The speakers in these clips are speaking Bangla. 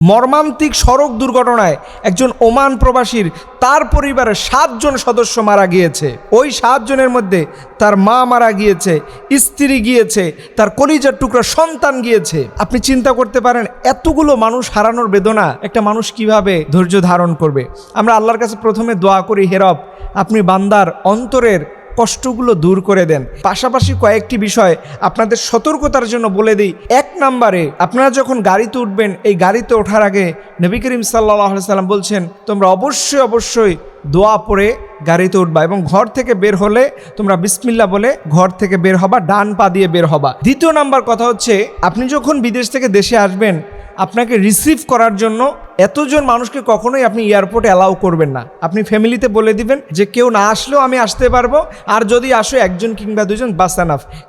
মর্মান্তিক সড়ক দুর্ঘটনায় একজন ওমান প্রবাসীর তার পরিবারের সাতজন সদস্য মারা গিয়েছে। ওই সাতজনের মধ্যে তার মা মারা গিয়েছে, স্ত্রী গিয়েছে, তার কলিজার টুকরা সন্তান গিয়েছে। আপনি চিন্তা করতে পারেন, এতগুলো মানুষ হারানোর বেদনা একটা মানুষ কীভাবে ধৈর্য ধারণ করবে? আমরা আল্লাহর কাছে প্রথমে দোয়া করি হেরব আপনি বান্দার অন্তরের কষ্টগুলো দূর করে দেন। পাশাপাশি কয়েকটি বিষয় আপনাদের সতর্কতার জন্য বলে দিই। এক নম্বরে, আপনারা যখন গাড়িতে উঠবেন, এই গাড়িতে ওঠার আগে নবী করিম সাল্লাহ সাল্লাম বলছেন, তোমরা অবশ্যই অবশ্যই দোয়া পড়ে গাড়িতে উঠবা এবং ঘর থেকে বের হলে তোমরা বিসমিল্লা বলে ঘর থেকে বের হবা, ডান পা দিয়ে বের হবা। দ্বিতীয় নাম্বার কথা হচ্ছে, আপনি যখন বিদেশ থেকে দেশে আসবেন, আপনাকে রিসিভ করার জন্য এতজন মানুষকে কখনোই আপনি এয়ারপোর্টে অ্যালাউ করবেন না। আপনি ফ্যামিলিতে বলে দিবেন যে, কেউ না আসলেও আমি আসতে পারব, আর যদি আসো একজন কিংবা দুজন বাস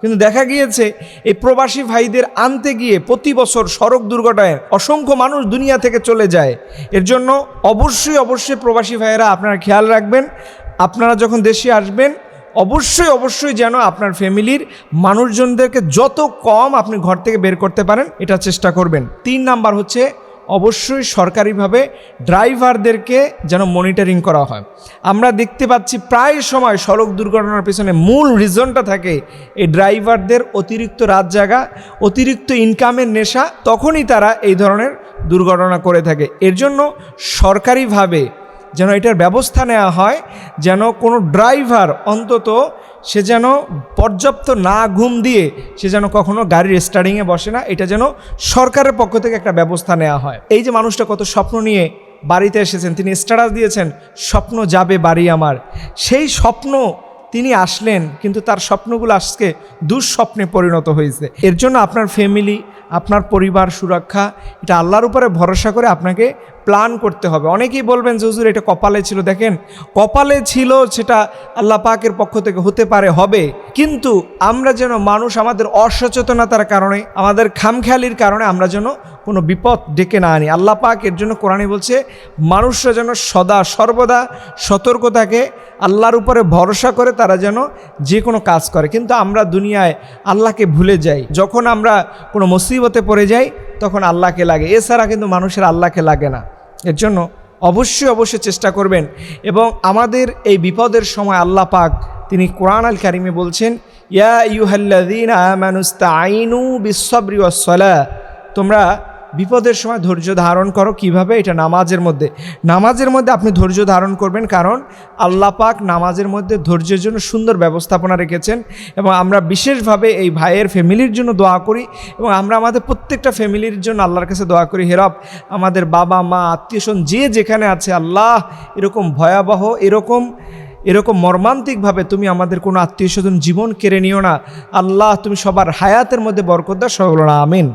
কিন্তু দেখা গিয়েছে, এই প্রবাসী ভাইদের আনতে গিয়ে প্রতি বছর সড়ক দুর্ঘটনায় অসংখ্য মানুষ দুনিয়া থেকে চলে যায়। এর জন্য অবশ্যই অবশ্যই প্রবাসী ভাইয়েরা আপনারা খেয়াল রাখবেন। আপনারা যখন দেশে আসবেন, অবশ্যই অবশ্যই যেন আপনার ফ্যামিলির মানুষজনদেরকে যত কম আপনি ঘর থেকে বের করতে পারেন, এটা চেষ্টা করবেন। তিন নাম্বার হচ্ছে অবশ্যই সরকারিভাবে ড্রাইভারদেরকে যেন মনিটরিং করা হয়। আমরা দেখতে পাচ্ছি প্রায় সময় সড়ক দুর্ঘটনার পেছনে মূল রিজনটা থাকে এই ড্রাইভারদের অতিরিক্ত রাত জাগা, অতিরিক্ত ইনকামের নেশা, তখনই তারা এই ধরনের দুর্ঘটনা করে থাকে। এর জন্য সরকারিভাবে যেন এটার ব্যবস্থা নেওয়া হয়, যেন কোনো ড্রাইভার অন্তত সে যেন পর্যাপ্ত না ঘুম দিয়ে সে যেন কখনো গাড়ির স্টার্টিংয়ে বসে না, এটা যেন সরকারের পক্ষ থেকে একটা ব্যবস্থা নেওয়া হয়। এই যে মানুষটা কত স্বপ্ন নিয়ে বাড়িতে এসেছেন, তিনি স্ট্যাটাস দিয়েছেন, স্বপ্ন যাবে বাড়ি আমার। সেই স্বপ্ন তিনি আসলেন, কিন্তু তার স্বপ্নগুলো আজকে দুঃস্বপ্নে পরিণত হয়েছে। এর জন্য আপনার ফ্যামিলি আপনার পরিবার সুরক্ষা, এটা আল্লাহর উপরে ভরসা করে আপনাকে প্ল্যান করতে হবে। অনেকেই বলবেন যে, হুজুর, এটা কপালে ছিল। দেখেন, কপালে ছিল সেটা আল্লাহ পাকের পক্ষ থেকে হতে পারে, হবে। কিন্তু আমরা যেন মানুষ আমাদের অসচেতনতার কারণে, আমাদের খামখেয়ালির কারণে আমরা যেন কোনো বিপদ ডেকে না আনি। আল্লাহ পাক এর জন্য কোরআনে বলছে, মানুষরা যেন সদা সর্বদা সতর্ক থাকে আল্লাহর উপরে ভরসা করে তারা যেন যে কোনো কাজ করে। কিন্তু আমরা দুনিয়ায় আল্লাহকে ভুলে যাই। যখন আমরা কোনো মুসিবতে পড়ে যাই, তখন আল্লাহকে লাগে। এছাড়া কিন্তু মানুষের আল্লাহকে লাগে না। এর জন্য অবশ্যই অবশ্যই চেষ্টা করবেন। এবং আমাদের এই বিপদের সময় আল্লাহ পাক তিনি কোরআন আল কারিমে বলছেন, ইয়া ইউহাল্লাদিন আমানুস্তাইনু বিশ্বরি ওয়াসলা তোমরা বিপদের সময় ধৈর্য ধারণ করো। কীভাবে? এটা নামাজের মধ্যে। নামাজের মধ্যে আপনি ধৈর্য ধারণ করবেন কারণ আল্লাহ পাক নামাজের মধ্যে ধৈর্যের জন্য সুন্দর ব্যবস্থাপনা রেখেছেন এবং আমরা বিশেষভাবে এই ভাইয়ের ফ্যামিলির জন্য দোয়া করি এবং আমরা আমাদের প্রত্যেকটা ফ্যামিলির জন্য আল্লাহর কাছে দোয়া করি হেরব আমাদের বাবা, মা আত্মীয়স্বজন যে যেখানে আছে, আল্লাহ, এরকম ভয়াবহ, এরকম এরকম মর্মান্তিকভাবে তুমি আমাদের কোনো আত্মীয় স্বজন জীবন কেড়ে নিও না। আল্লাহ, তুমি সবার হায়াতের মধ্যে বরকতদার সহল না আমিন।